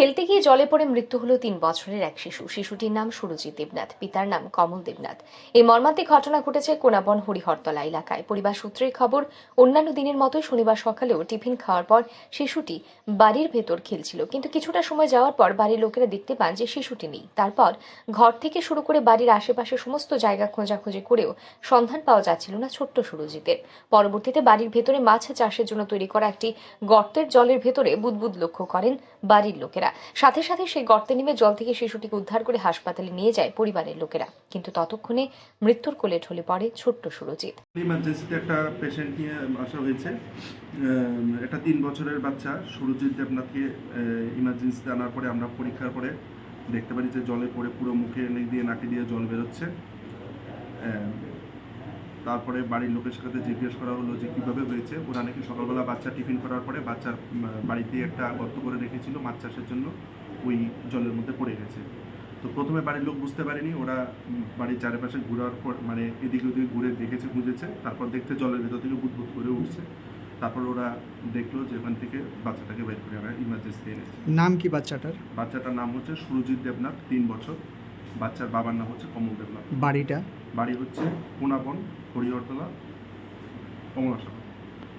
খেলতে গিয়ে জলে পড়ে মৃত্যু হলো তিন বছরের এক শিশু। শিশুটির নাম সুরজিৎ দেবনাথ, পিতার নাম কমল দেবনাথ। এই মর্মান্তিক ঘটনা ঘটেছে কোনাবন হরিহরতলা এলাকায়। পরিবার সূত্রের খবর, অন্যান্য দিনের মতোই শনিবার সকালেও টিফিন খাওয়ার পর শিশুটি বাড়ির ভেতর খেলছিল। কিন্তু কিছুটা সময় যাওয়ার পর বাড়ির লোকেরা দেখতে পান যে শিশুটি নেই। তারপর ঘর থেকে শুরু করে বাড়ির আশেপাশে সমস্ত জায়গা খোঁজাখুঁজি করেও সন্ধান পাওয়া যাচ্ছিল না ছোট্ট সুরজিতের। পরবর্তীতে বাড়ির ভেতরে মাছ চাষের জন্য তৈরি করা একটি গর্তের জলের ভেতরে বুদবুদ লক্ষ্য করেন বাড়ির লোকেরা। সাথে সাথে সেই গর্তে নেমে জল থেকে শিশুটিকে উদ্ধার করে হাসপাতালে নিয়ে যায় পরিবারের লোকেরা। কিন্তু ততক্ষণে মৃত্যুর কোলে ঢলে পড়ে ছোট্ট সুরজিৎ। ইমার্জেন্সিতে একটা পেশেন্ট নিয়ে আসা হয়েছে। একটা তিন বছরের বাচ্চা। সুরজিৎ দেবনাথকে ইমার্জেন্সিতে আনার পরে আমরা পরীক্ষার পরে দেখতে পারি যে জলে পড়ে পুরো মুখে দিয়ে নাকি দিয়ে জল বেরোচ্ছে। তারপরে বাড়ির লোকের সাথে জিজ্ঞেস করা হলো যে কীভাবে হয়েছে। ওরা নাকি সকালবেলা বাচ্চা টিফিন করার পরে বাচ্চার বাড়িতে একটা গর্ত করে রেখেছিল মাছ চাষের জন্য। ওই জলের মধ্যে পড়ে গেছে। তো প্রথমে বাড়ির লোক বুঝতে পারেনি ওরা বাড়ির চারিপাশে ঘোরার পর মানে এদিকে ওদিকে ঘুরে দেখেছে খুঁজেছে তারপর দেখতে জলের ভেতর থেকে বুদবুদ করে উঠছে। তারপর ওরা দেখল যে ওখান থেকে বাচ্চাটাকে বের করে আনা ইমার্জেন্সি এনেছে নাম কি বাচ্চাটার? বাচ্চাটার নাম হচ্ছে সুরজিৎ দেবনাথ তিন বছর। বাচ্চার বাবার নাম হচ্ছে কমল দেবনাথ। বাড়িটা? বাড়ি হচ্ছে কোনাবন হরিহরতলা কমলাসা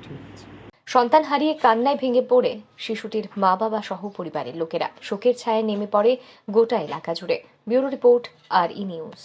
ঠিক আছে। সন্তান হারিয়ে কান্নায় ভেঙে পড়ে শিশুটির মা বাবা সহ পরিবারের লোকেরা। শোকের ছায়ায় নেমে পড়ে গোটা এলাকা জুড়ে। ব্যুরো রিপোর্ট আর ই নিউজ।